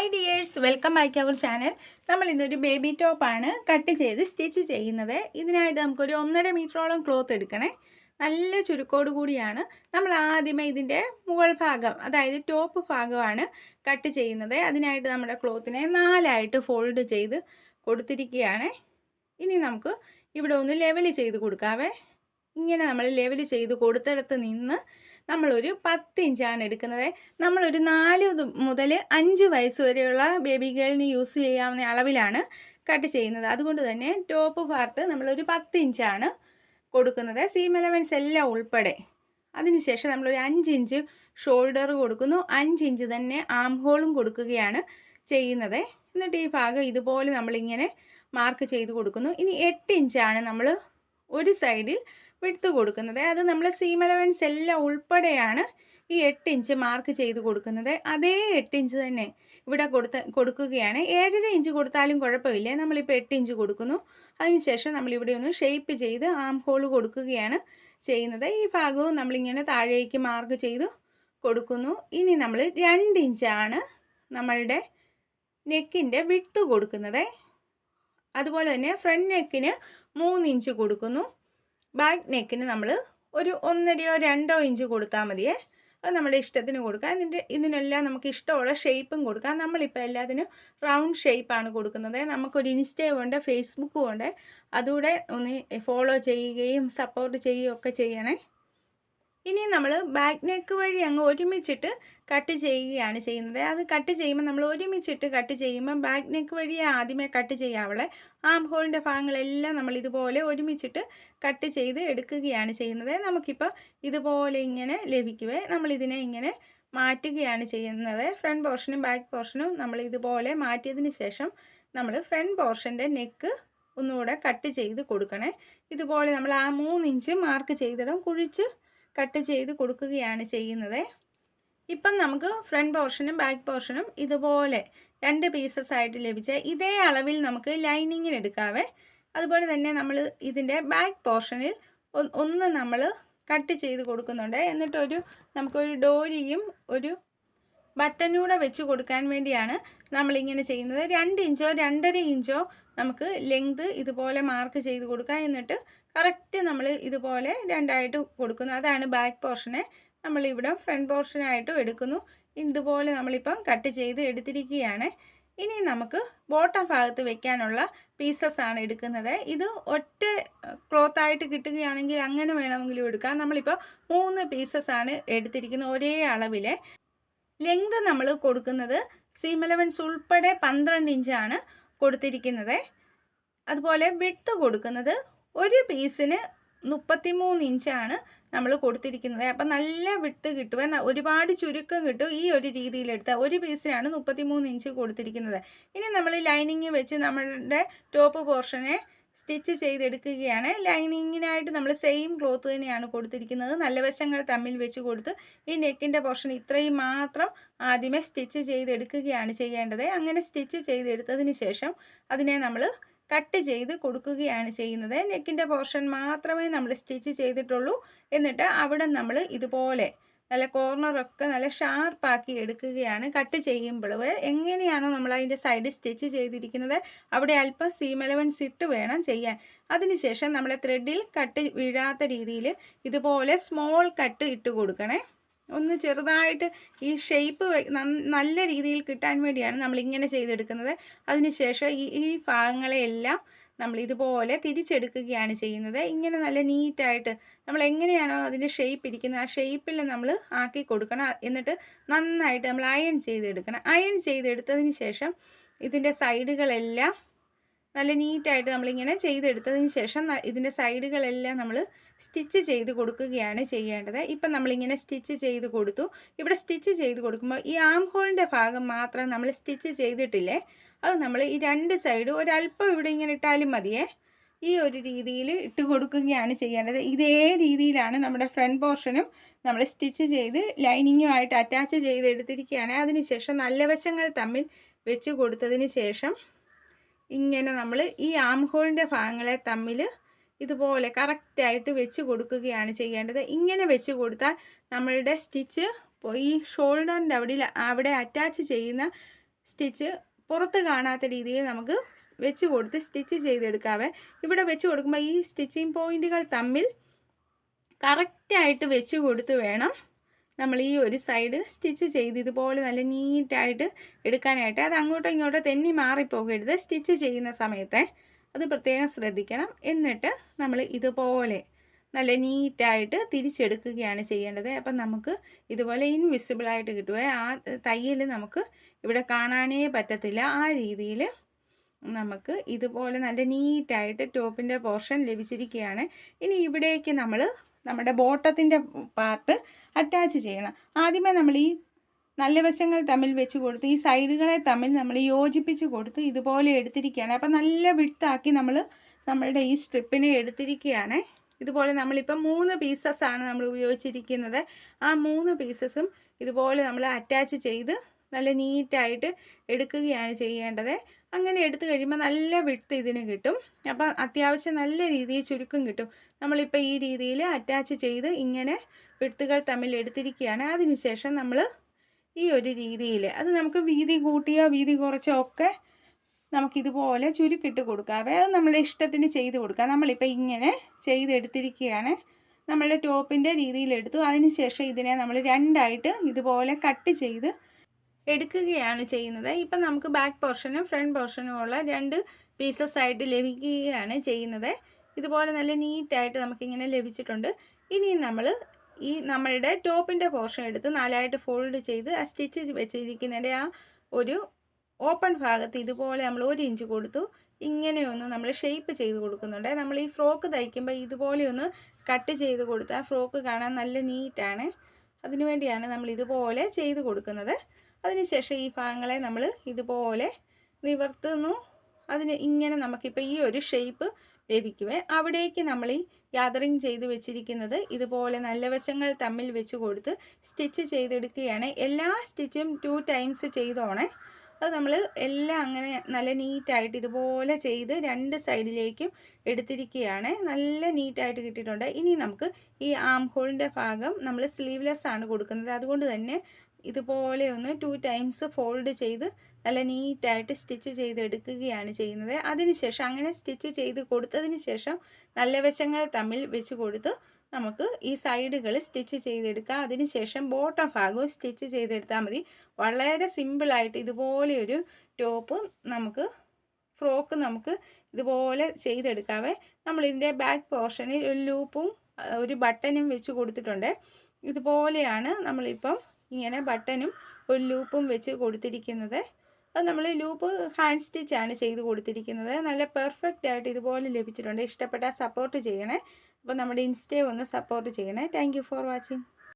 Hi dears welcome back our channel നമ്മൾ ഇന്നൊരു baby ടോപ്പാണ് കട്ട് ചെയ്ത് സ്റ്റിച്ച് ചെയ്യുന്നത്. ഇതിനായിട്ട് നമുക്കൊരു ഒന്നര മീറ്ററോളം ക്ലോത്ത് എടുക്കണേ. നല്ല ചുരുക്കോട് കൂടിയാണ് നമ്മൾ ആദ്യമേ ഇതിന്റെ മുകൾ ഭാഗം അതായത് ടോപ്പ് ഭാഗമാണ് കട്ട് ചെയ്യുന്നത്. അതിനായിട്ട് നമ്മുടെ ക്ലോത്തിനെ നാലായിട്ട് ഫോൾഡ് ചെയ്ത് കൊടുത്തിരിക്കുകയാണ്. ഇനി നമുക്ക് ഇവിടെ ഒന്ന് ലെവൽ ചെയ്ത് കൊടുക്കാവേ. ഇങ്ങനെ നമ്മൾ ലെവൽ ചെയ്ത് കൊടുത്തിടത്ത് നിന്ന് നമ്മളൊരു പത്ത് ഇഞ്ചാണ് എടുക്കുന്നത്. നമ്മളൊരു നാല് മുതൽ അഞ്ച് വയസ്സ് വരെയുള്ള ബേബി ഗേളിന് യൂസ് ചെയ്യാവുന്ന അളവിലാണ് കട്ട് ചെയ്യുന്നത്. അതുകൊണ്ട് തന്നെ ടോപ്പ് പാർട്ട് നമ്മളൊരു പത്ത് ഇഞ്ചാണ് കൊടുക്കുന്നത്. സീം എലവൻസ് എല്ലാം ഉൾപ്പെടെ. അതിനുശേഷം നമ്മളൊരു അഞ്ച് ഇഞ്ച് ഷോൾഡർ കൊടുക്കുന്നു. അഞ്ച് ഇഞ്ച് തന്നെ ആം ഹോളും കൊടുക്കുകയാണ് ചെയ്യുന്നത്. എന്നിട്ട് ഈ ഭാഗം ഇതുപോലെ നമ്മളിങ്ങനെ മാർക്ക് ചെയ്ത് കൊടുക്കുന്നു. ഇനി എട്ട് ഇഞ്ചാണ് നമ്മൾ ഒരു സൈഡിൽ വിടുത്ത് കൊടുക്കുന്നത്. അത് നമ്മൾ സീം അലവൻസ് എല്ലാം ഉൾപ്പെടെയാണ് ഈ എട്ട് ഇഞ്ച് മാർക്ക് ചെയ്ത് കൊടുക്കുന്നത്. അതേ എട്ട് ഇഞ്ച് തന്നെ ഇവിടെ കൊടുത്ത കൊടുക്കുകയാണ്. ഏഴര ഇഞ്ച് കൊടുത്താലും കുഴപ്പമില്ല. നമ്മളിപ്പോൾ എട്ട് ഇഞ്ച് കൊടുക്കുന്നു. അതിനുശേഷം നമ്മളിവിടെ ഒന്ന് ഷേപ്പ് ചെയ്ത് ആം ഹോൾ കൊടുക്കുകയാണ് ചെയ്യുന്നത്. ഈ ഭാഗവും നമ്മളിങ്ങനെ താഴേക്ക് മാർക്ക് ചെയ്തു കൊടുക്കുന്നു. ഇനി നമ്മൾ രണ്ട് ഇഞ്ചാണ് നമ്മളുടെ നെക്കിന്റെ വിട്ട് കൊടുക്കുന്നത്. അതുപോലെ തന്നെ ഫ്രണ്ട് നെക്കിന് മൂന്ന് ഇഞ്ച് കൊടുക്കുന്നു. ബാക്ക് നെക്കിന് നമ്മൾ ഒരു ഒന്നരയോ രണ്ടോ ഇഞ്ച് കൊടുത്താൽ മതിയേ. അത് നമ്മുടെ ഇഷ്ടത്തിന് കൊടുക്കാം. ഇതിന്റെ ഇതിനെല്ലാം നമുക്ക് ഇഷ്ടമുള്ള ഷേപ്പും കൊടുക്കാം. നമ്മളിപ്പോൾ എല്ലാത്തിനും റൗണ്ട് ഷേപ്പാണ് കൊടുക്കുന്നത്. നമുക്കൊരു ഇൻസ്റ്റയും ഉണ്ട് ഫേസ്ബുക്കും ഉണ്ട്. അതുകൂടെ ഒന്ന് ഫോളോ ചെയ്യുകയും സപ്പോർട്ട് ചെയ്യുകയും ഒക്കെ ചെയ്യണേ. ഇനി നമ്മൾ ബാക്ക് നെക്ക് വഴി അങ്ങ് ഒരുമിച്ചിട്ട് കട്ട് ചെയ്യുകയാണ് ചെയ്യുന്നത്. അത് കട്ട് ചെയ്യുമ്പോൾ നമ്മൾ ഒരുമിച്ചിട്ട് കട്ട് ചെയ്യുമ്പോൾ ബാക്ക് നെക്ക് വഴി ആദ്യമേ കട്ട് ചെയ്യാവളെ ആം ഹോളിന്റെ ഭാഗങ്ങളെല്ലാം നമ്മൾ ഇതുപോലെ ഒരുമിച്ചിട്ട് കട്ട് ചെയ്ത് എടുക്കുകയാണ് ചെയ്യുന്നത്. നമുക്കിപ്പോൾ ഇതുപോലെ ഇങ്ങനെ ലഭിക്കുവേ. നമ്മളിതിനെ ഇങ്ങനെ മാറ്റുകയാണ് ചെയ്യുന്നത്. ഫ്രണ്ട് പോർഷനും ബാക്ക് പോർഷനും നമ്മൾ ഇതുപോലെ മാറ്റിയതിന് ശേഷം നമ്മൾ ഫ്രണ്ട് പോർഷന്റെ നെക്ക് ഒന്നുകൂടെ കട്ട് ചെയ്ത് കൊടുക്കണേ. ഇതുപോലെ നമ്മൾ ആ മൂന്നിഞ്ച് മാർക്ക് ചെയ്തിടും. കുഴിച്ച് കട്ട് ചെയ്ത് കൊടുക്കുകയാണ് ചെയ്യുന്നത്. ഇപ്പം നമുക്ക് ഫ്രണ്ട് പോർഷനും ബാക്ക് പോർഷനും ഇതുപോലെ രണ്ട് പീസസ് ആയിട്ട് ലഭിച്ച ഇതേ അളവിൽ നമുക്ക് ലൈനിങ്ങിന് എടുക്കാവേ. അതുപോലെ തന്നെ നമ്മൾ ഇതിന്റെ ബാക്ക് പോർഷനിൽ ഒന്ന് നമ്മൾ കട്ട് ചെയ്ത് കൊടുക്കുന്നുണ്ട്. എന്നിട്ടൊരു നമുക്കൊരു ഡോരിയും ഒരു ബട്ടനൂടെ വെച്ച് കൊടുക്കാൻ വേണ്ടിയാണ് നമ്മളിങ്ങനെ ചെയ്യുന്നത്. രണ്ട് ഇഞ്ചോ രണ്ടര ഇഞ്ചോ നമുക്ക് ലെങ്ത് ഇതുപോലെ മാർക്ക് ചെയ്ത് കൊടുക്കാം എന്നിട്ട് കറക്റ്റ് നമ്മൾ ഇതുപോലെ രണ്ടായിട്ട് കൊടുക്കുന്നു. അതാണ് ബാക്ക് പോർഷനെ നമ്മളിവിടെ ഫ്രണ്ട് പോർഷനായിട്ടും എടുക്കുന്നു. ഇതുപോലെ നമ്മളിപ്പം കട്ട് ചെയ്ത് എടുത്തിരിക്കുകയാണ്. ഇനി നമുക്ക് ബോട്ടം ഭാഗത്ത് വെക്കാനുള്ള പീസസ് ആണ് എടുക്കുന്നത്. ഇത് ഒറ്റ ക്ലോത്ത് ആയിട്ട് കിട്ടുകയാണെങ്കിൽ അങ്ങനെ വേണമെങ്കിലും എടുക്കാം. നമ്മളിപ്പോൾ മൂന്ന് പീസസ് ആണ് എടുത്തിരിക്കുന്നത് ഒരേ അളവിലെ. ലെങ്ത് നമ്മൾ കൊടുക്കുന്നത് സീം അലവൻസ് ഉൾപ്പെടെ പന്ത്രണ്ട് ഇഞ്ചാണ് കൊടുത്തിരിക്കുന്നത്. അതുപോലെ വിട്ട് കൊടുക്കുന്നത് ഒരു പീസിന് മുപ്പത്തിമൂന്ന് ഇഞ്ചാണ് നമ്മൾ കൊടുത്തിരിക്കുന്നത്. അപ്പം നല്ല വിട്ട് കിട്ടും. ഒരുപാട് ചുരുക്കം കിട്ടും ഈ ഒരു രീതിയിലെടുത്താൽ. ഒരു പീസിനാണ് മുപ്പത്തിമൂന്ന് ഇഞ്ച് കൊടുത്തിരിക്കുന്നത്. ഇനി നമ്മൾ ലൈനിങ് വെച്ച് നമ്മളുടെ ടോപ്പ് പോർഷനെ സ്റ്റിച്ച് ചെയ്തെടുക്കുകയാണ്. ലൈനിങ്ങിനായിട്ട് നമ്മൾ സെയിം ക്ലോത്ത് തന്നെയാണ് കൊടുത്തിരിക്കുന്നത്. നല്ല വശങ്ങൾ തമ്മിൽ വെച്ച് കൊടുത്ത് ഈ നെക്കിന്റെ പോർഷൻ ഇത്രയും മാത്രം ആദ്യമേ സ്റ്റിച്ച് ചെയ്തെടുക്കുകയാണ് ചെയ്യേണ്ടത്. അങ്ങനെ സ്റ്റിച്ച് ചെയ്തെടുത്തതിന് ശേഷം അതിനെ നമ്മൾ കട്ട് ചെയ്ത് കൊടുക്കുകയാണ് ചെയ്യുന്നത്. നെക്കിന്റെ പോർഷൻ മാത്രമേ നമ്മൾ സ്റ്റിച്ച് ചെയ്തിട്ടുള്ളൂ. എന്നിട്ട് അവിടെ നമ്മൾ ഇതുപോലെ നല്ല കോർണറൊക്കെ നല്ല ഷാർപ്പാക്കി എടുക്കുകയാണ്. കട്ട് ചെയ്യുമ്പോൾ എങ്ങനെയാണോ നമ്മൾ അതിന്റെ സൈഡ് സ്റ്റിച്ച് ചെയ്തിരിക്കുന്നത്? അവിടെ അല്പം സീം ഇട്ട് വേണം ചെയ്യാൻ. അതിനുശേഷം നമ്മളെ ത്രെഡിൽ കട്ട് വീഴാത്ത രീതിയിൽ ഇതുപോലെ സ്മോൾ കട്ട് ഇട്ട് കൊടുക്കണേ. ഒന്ന് ചെറുതായിട്ട് ഈ ഷേപ്പ് നല്ല രീതിയിൽ കിട്ടാൻ വേണ്ടിയാണ് നമ്മൾ ഇങ്ങനെ ചെയ്തെടുക്കുന്നത്. അതിനുശേഷം ഈ ഈ ഭാഗങ്ങളെയെല്ലാം നമ്മൾ ഇതുപോലെ തിരിച്ചെടുക്കുകയാണ് ചെയ്യുന്നത്. ഇങ്ങനെ നല്ല നീറ്റായിട്ട് നമ്മൾ എങ്ങനെയാണോ അതിന്റെ ഷേപ്പ് ഇരിക്കുന്നത് ആ ഷേപ്പിൽ നമ്മൾ ആക്കി കൊടുക്കണം. എന്നിട്ട് നന്നായിട്ട് നമ്മൾ അയൺ ചെയ്തെടുക്കണം. അയൺ ചെയ്തെടുത്തതിന് ശേഷം ഇതിന്റെ സൈഡുകളെല്ലാം നല്ല നീറ്റായിട്ട് നമ്മളിങ്ങനെ ചെയ്തെടുത്തതിന് ശേഷം ഇതിന്റെ സൈഡുകളെല്ലാം നമ്മൾ സ്റ്റിച്ച് ചെയ്ത് കൊടുക്കുകയാണ് ചെയ്യേണ്ടത്. ഇപ്പം നമ്മളിങ്ങനെ സ്റ്റിച്ച് ചെയ്ത് കൊടുത്തു. ഇവിടെ സ്റ്റിച്ച് ചെയ്ത് കൊടുക്കുമ്പോൾ ഈ ആം ഹോളിന്റെ ഭാഗം മാത്രം നമ്മൾ സ്റ്റിച്ച് ചെയ്തിട്ടില്ലേ? അത് നമ്മൾ ഈ രണ്ട് സൈഡും ഒരല്പം ഇവിടെ ഇങ്ങനെ ഇട്ടാലും മതിയേ. ഈ ഒരു രീതിയിൽ ഇട്ട് കൊടുക്കുകയാണ് ചെയ്യേണ്ടത്. ഇതേ രീതിയിലാണ് നമ്മുടെ ഫ്രണ്ട് പോർഷനും നമ്മൾ സ്റ്റിച്ച് ചെയ്ത് ലൈനിങ്ങുമായിട്ട് അറ്റാച്ച് ചെയ്ത് എടുത്തിരിക്കുകയാണ്. അതിനുശേഷം നല്ല വശങ്ങൾ തമ്മിൽ വെച്ച് കൊടുത്തതിന് ശേഷം ഇങ്ങനെ നമ്മൾ ഈ ആം ഹോളിന്റെ ഭാഗങ്ങളെ തമ്മിൽ ഇതുപോലെ കറക്റ്റായിട്ട് വെച്ച് കൊടുക്കുകയാണ് ചെയ്യേണ്ടത്. ഇങ്ങനെ വെച്ച് കൊടുത്താൽ നമ്മളുടെ സ്റ്റിച്ച് ഈ ഷോൾഡറിന്റെ അവിടെ അവിടെ അറ്റാച്ച് ചെയ്യുന്ന സ്റ്റിച്ച് പുറത്ത് കാണാത്ത രീതിയിൽ നമുക്ക് വെച്ച് കൊടുത്ത് സ്റ്റിച്ച് ചെയ്തെടുക്കാവേ ഇവിടെ വെച്ച് കൊടുക്കുമ്പോൾ ഈ സ്റ്റിച്ചിങ് പോയിന്റുകൾ തമ്മിൽ കറക്റ്റായിട്ട് വെച്ച് കൊടുത്ത് വേണം നമ്മൾ ഈ ഒരു സൈഡ് സ്റ്റിച്ച് ചെയ്ത് ഇതുപോലെ നല്ല നീറ്റായിട്ട് എടുക്കാനായിട്ട്. അത് അങ്ങോട്ടോ ഇങ്ങോട്ടോ തെന്നി മാറിപ്പോകരുത്. സ്റ്റിച്ച് ചെയ്യുന്ന സമയത്തെ അത് പ്രത്യേകം ശ്രദ്ധിക്കണം. എന്നിട്ട് നമ്മൾ ഇതുപോലെ നല്ല നീറ്റായിട്ട് തിരിച്ചെടുക്കുകയാണ് ചെയ്യേണ്ടത്. അപ്പം നമുക്ക് ഇതുപോലെ ഇൻവിസിബിളായിട്ട് കിട്ടുക ആ തയ്യൽ നമുക്ക് ഇവിടെ കാണാനേ പറ്റത്തില്ല. ആ രീതിയിൽ നമുക്ക് ഇതുപോലെ നല്ല നീറ്റായിട്ട് ടോപ്പിന്റെ പോർഷൻ ലഭിച്ചിരിക്കുകയാണ്. ഇനി ഇവിടേക്ക് നമ്മൾ നമ്മുടെ ബോട്ടത്തിന്റെ പാർട്ട് അറ്റാച്ച് ചെയ്യണം. ആദ്യമേ നമ്മൾ ഈ നല്ല വശങ്ങൾ തമ്മിൽ വെച്ച് കൊടുത്ത് ഈ സൈഡുകളെ തമ്മിൽ നമ്മൾ യോജിപ്പിച്ച് കൊടുത്ത് ഇതുപോലെ എടുത്തിരിക്കുകയാണ്. അപ്പം നല്ല വിട്ടാക്കി നമ്മൾ നമ്മളുടെ ഈ സ്ട്രിപ്പിനെ എടുത്തിരിക്കുകയാണ്. ഇതുപോലെ നമ്മളിപ്പം മൂന്ന് പീസസ് ആണ് നമ്മൾ ഉപയോഗിച്ചിരിക്കുന്നത്. ആ മൂന്ന് പീസസും ഇതുപോലെ നമ്മൾ അറ്റാച്ച് ചെയ്ത് നല്ല നീറ്റായിട്ട് എടുക്കുകയാണ് ചെയ്യേണ്ടത്. അങ്ങനെ എടുത്തു കഴിയുമ്പോൾ നല്ല വിട്ട് ഇതിന് കിട്ടും. അപ്പം അത്യാവശ്യം നല്ല രീതിയിൽ ചുരുക്കം കിട്ടും. നമ്മളിപ്പോൾ ഈ രീതിയിൽ അറ്റാച്ച് ചെയ്ത് ഇങ്ങനെ വിട്ടുകൾ തമ്മിൽ എടുത്തിരിക്കുകയാണ്. അതിനുശേഷം നമ്മൾ ഈ ഒരു രീതിയിൽ അത് നമുക്ക് വീതി കൂട്ടിയോ വീതി കുറച്ചോ ഒക്കെ നമുക്കിതുപോലെ ചുരുക്കിട്ട് കൊടുക്കുക അത് നമ്മളുടെ ഇഷ്ടത്തിന് ചെയ്ത് കൊടുക്കാം. നമ്മളിപ്പോൾ ഇങ്ങനെ ചെയ്തെടുത്തിരിക്കുകയാണ്. നമ്മളുടെ ടോപ്പിന്റെ രീതിയിലെടുത്തു അതിനുശേഷം ഇതിനെ നമ്മൾ രണ്ടായിട്ട് ഇതുപോലെ കട്ട് ചെയ്ത് എടുക്കുകയാണ് ചെയ്യുന്നത്. ഇപ്പം നമുക്ക് ബാക്ക് പോർഷനും ഫ്രണ്ട് പോർഷനും ഉള്ള രണ്ട് പീസസ് ആയിട്ട് ലഭിക്കുകയാണ് ചെയ്യുന്നത്. ഇതുപോലെ നല്ല നീറ്റായിട്ട് നമുക്കിങ്ങനെ ലഭിച്ചിട്ടുണ്ട്. ഇനി നമ്മൾ ഈ നമ്മളുടെ ടോപ്പിന്റെ പോർഷൻ എടുത്ത് നാലായിട്ട് ഫോൾഡ് ചെയ്ത് ആ സ്റ്റിച്ച് വെച്ചിരിക്കുന്നതിന്റെ ആ ഒരു ഓപ്പൺ ഭാഗത്ത് ഇതുപോലെ നമ്മൾ ഒരു ഇഞ്ച് കൊടുത്തു. ഇങ്ങനെയൊന്ന് നമ്മൾ ഷേപ്പ് ചെയ്ത് കൊടുക്കുന്നുണ്ട്. നമ്മൾ ഈ ഫ്രോക്ക് തയ്ക്കുമ്പോൾ ഇതുപോലെ ഒന്ന് കട്ട് ചെയ്ത് കൊടുത്താൽ ഫ്രോക്ക് കാണാൻ നല്ല നീറ്റാണ്. അതിനുവേണ്ടിയാണ് നമ്മൾ ഇതുപോലെ ചെയ്ത് കൊടുക്കുന്നത്. അതിനുശേഷം ഈ ഭാഗങ്ങളെ നമ്മൾ ഇതുപോലെ നിവർത്തുന്നു. അതിന് ഇങ്ങനെ നമുക്കിപ്പോൾ ഈ ഒരു ഷേപ്പ് ലഭിക്കുവേ. അവിടേക്ക് നമ്മൾ ഈ യാതറിങ് ചെയ്ത് വെച്ചിരിക്കുന്നത് ഇതുപോലെ നല്ല വശങ്ങൾ തമ്മിൽ വെച്ച് കൊടുത്ത് സ്റ്റിച്ച് ചെയ്തെടുക്കുകയാണ്. എല്ലാ സ്റ്റിച്ചും ടു ടൈംസ് ചെയ്തോണേ. അത് നമ്മൾ എല്ലാം അങ്ങനെ നല്ല നീറ്റായിട്ട് ഇതുപോലെ ചെയ്ത് രണ്ട് സൈഡിലേക്കും എടുത്തിരിക്കുകയാണ്. നല്ല നീറ്റായിട്ട് കിട്ടിയിട്ടുണ്ട്. ഇനി നമുക്ക് ഈ ആം ഹോളിന്റെ ഭാഗം നമ്മൾ സ്ലീവ്ലെസ് ആണ് കൊടുക്കുന്നത്. അതുകൊണ്ട് തന്നെ ഇതുപോലെ ഒന്ന് ടു ടൈംസ് ഫോൾഡ് ചെയ്ത് നല്ല നീറ്റായിട്ട് സ്റ്റിച്ച് ചെയ്ത് എടുക്കുകയാണ് ചെയ്യുന്നത്. അതിനുശേഷം അങ്ങനെ സ്റ്റിച്ച് ചെയ്ത് കൊടുത്തതിന് ശേഷം നല്ല വശങ്ങൾ തമ്മിൽ വെച്ച് കൊടുത്ത് നമുക്ക് ഈ സൈഡുകൾ സ്റ്റിച്ച് ചെയ്തെടുക്കാം. അതിനുശേഷം ബോട്ടം ഭാഗവും സ്റ്റിച്ച് ചെയ്തെടുത്താൽ മതി. വളരെ സിമ്പിളായിട്ട് ഇതുപോലെ ഒരു ടോപ്പ് നമുക്ക് ഫ്രോക്ക് നമുക്ക് ഇതുപോലെ ചെയ്തെടുക്കാവേ. നമ്മളിതിന്റെ ബാക്ക് പോർഷനിൽ ഒരു ലൂപ്പും ഒരു ബട്ടനും വെച്ച് കൊടുത്തിട്ടുണ്ട്. ഇതുപോലെയാണ് നമ്മളിപ്പം ഇങ്ങനെ ബട്ടനും ഒരു ലൂപ്പും വെച്ച് കൊടുത്തിരിക്കുന്നത്. അത് നമ്മൾ ലൂപ്പ് ഹാൻഡ് സ്റ്റിച്ചാണ് ചെയ്ത് കൊടുത്തിരിക്കുന്നത്. നല്ല പെർഫെക്റ്റ് ആയിട്ട് ഇതുപോലെ ലഭിച്ചിട്ടുണ്ട്. ഇഷ്ടപ്പെട്ടാൽ സപ്പോർട്ട് ചെയ്യണേ. അപ്പോൾ നമ്മുടെ ഇൻസ്റ്റയെ ഒന്ന് സപ്പോർട്ട് ചെയ്യണേ. Thank for watching